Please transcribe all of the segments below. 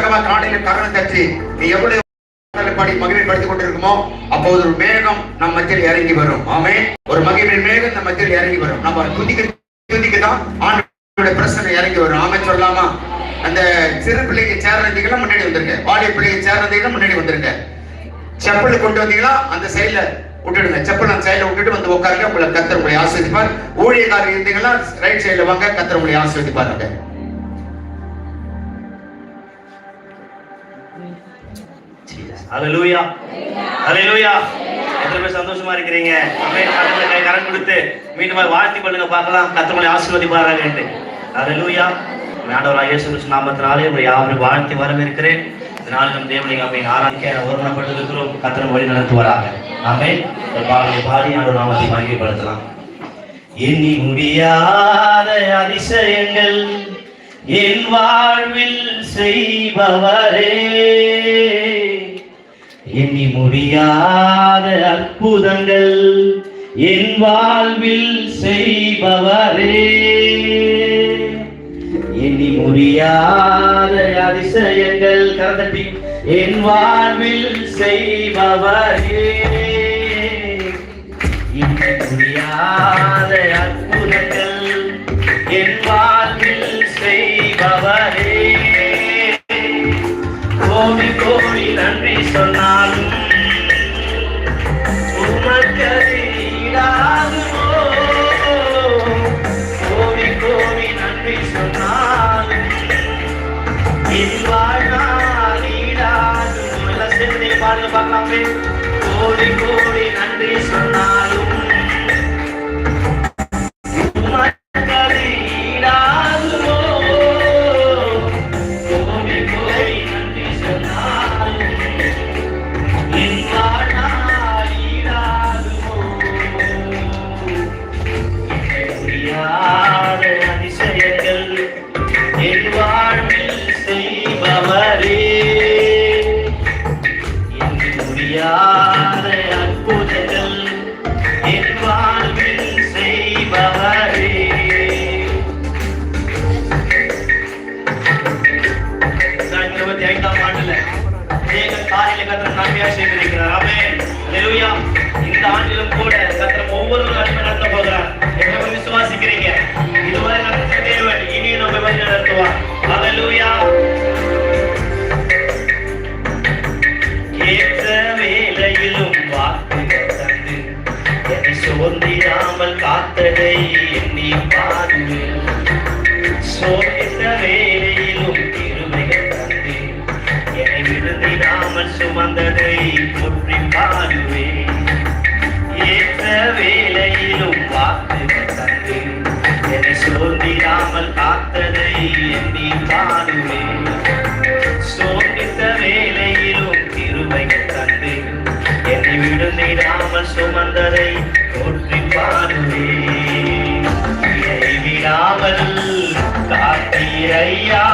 உற்சாகமா காலையில கரணம் தச்சு நீ எவ்வளவு பாடலை பாடி படித்துக் கொண்டிருக்குமோ அப்போது ஒரு மேகம் நம் மத்தியில் இறங்கி வரும். ஆமே ஒரு மகிழ்வின் மேகம் நம் மத்தியில் இறங்கி வரும். நம்ம துதிக்க துதிக்க தான் ஆண்டோட பிரச்சனை இறங்கி வரும். ஆமே சொல்லாமா அந்த சிறு பிள்ளைங்க சேர்றதுக்கெல்லாம் முன்னாடி வந்துருங்க. வாலிய பிள்ளைங்க சேர்றதுக்கெல்லாம் முன்னாடி வந்துருங்க. செப்பல் கொண்டு வந்தீங்கன்னா அந்த சைடுல விட்டுடுங்க. செப்பல் அந்த சைடுல விட்டுட்டு வந்து உட்காருங்க. உங்களை கத்தர் உங்களை ஆஸ்வதிப்பார் ஊழியக்காரர் இருந்தீங்கன்னா ரைட் சைடுல வாங்க. கத்தர் உங்களை ஆஸ்வதிப்பாருங்க அலலூயா அலலூயா எத்தனை பேர் சந்தோஷமா இருக்கிறீங்க? அமே கரங்களை கை கொடுத்து மீண்டும் வாழ்த்தி பண்ணுங்க பார்க்கலாம். கத்தமலை ஆசீர்வதிப்பாராக என்று. ஹalleluya ஆண்டவராக இயேசு கிறிஸ்து நாமத்தினாலே உங்களை யாவரும் வாழ்த்தி வரவேற்கிறேன். இதனால் நம் தேவனை அம்மை ஆராய்க்க ஒருமனப்பட்டிருக்கிறோம் கத்தனை வழி நடத்துவாராக. ஆமே ஒரு பாடலை பாடி ஆண்டவர் நாமத்தை மகிமைப்படுத்தலாம். எண்ணி முடியாத அதிசயங்கள் என் வாழ்வில் செய்பவரே. எண்ணி முடியாத அற்புதங்கள் என் வாழ்வில் செய்பவரே. எண்ணி முடியாத அதிசயங்கள் கரந்தட்டி என் வாழ்வில் செய்பவரே. எண்ணி முடியாத அற்புதங்கள் என் வாழ்வில் செய்பவரே. கோடி கோடி நன்றி சொல் நன்றி சொன்னாலும் என் வாழ்நாள் பாடுங்க பார்க்கலாமே கோடி கோடி நன்றி சொன்ன முடியாத அற்புதங்கள் என் வாழ்வில் செய்பவரே. ரெண்டாயிரத்தி இருபத்தி ஐந்தாம் ஆண்டுல அநேக காரியங்களை கத்தர் நன்மையா செய்திருக்கிறார். ஆமென். ஹalleluya. இந்த ஆண்டிலும் கூட கத்தர் ஒவ்வொரு நன்மை நடத்த போகிறார். எவ்வளவு விசுவாசிக்கிறீங்க? இதுவரை நடத்த தேவன் இனியும் நம்ம வழி நடத்துவார். ஹalleluya. காணாமல் காத்ததை எண்ணி பாருவேன் சோதித்த வேலையிலும் திருமைகள் தந்து என்னை விழுந்திடாமல் சுமந்ததை முற்றி பாருவேன் ஏற்ற வேலையிலும் வாக்குகள் தந்து என்னை சோர்ந்திடாமல் காத்ததை எண்ணி பாருவேன் சோதித்த வேலையிலும் திருமைகள் தந்து என்னை விழுந்திடாமல் சுமந்ததை ஐயா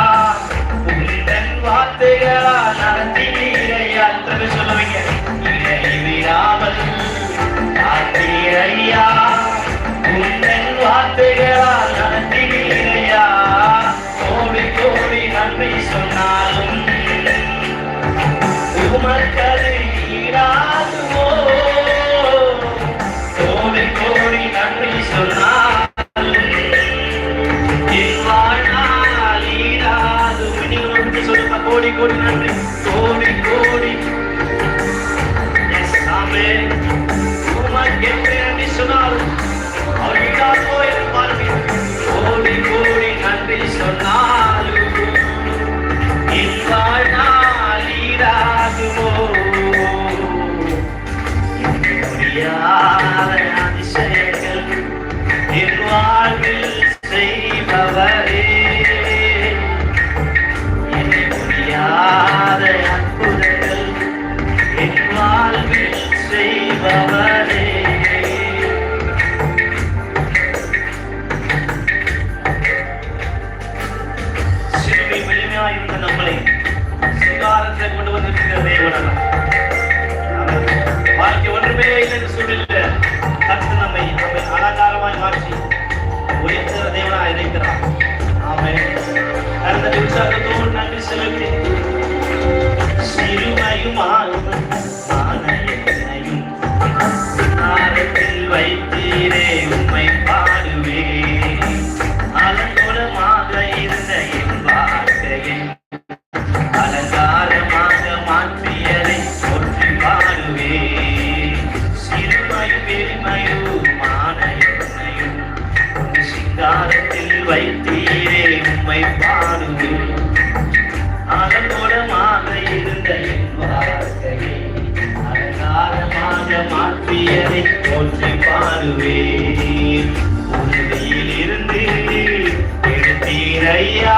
করি சிறுமையும் ஆன என்னையும் ஆரத்தில் வைத்தீரே உம்மை பாடுவேன் அலங்கோலமாக இருந்த என் வாழ்க்கையை அலங்காரமாக மாற்றியதை போற்றி பாடுவேன் சிறுமையும் பெருமையுமான என்னையும் சிங்காரத்தில் வைத்தீரே உம்மை பாடுவேன் அலங்கோலமாக இருந்த அழகாரமாக மாற்றியதை போற்றி பாடுவேன் உண்மையிலிருந்து எடுத்தீரையா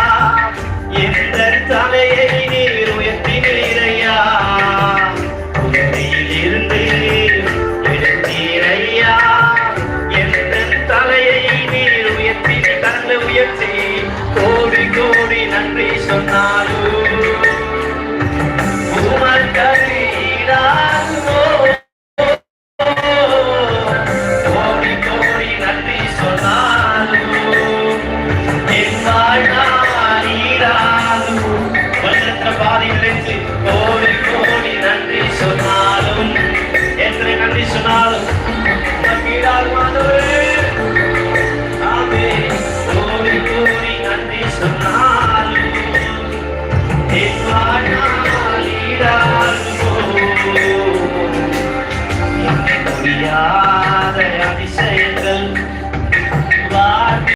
Excelente.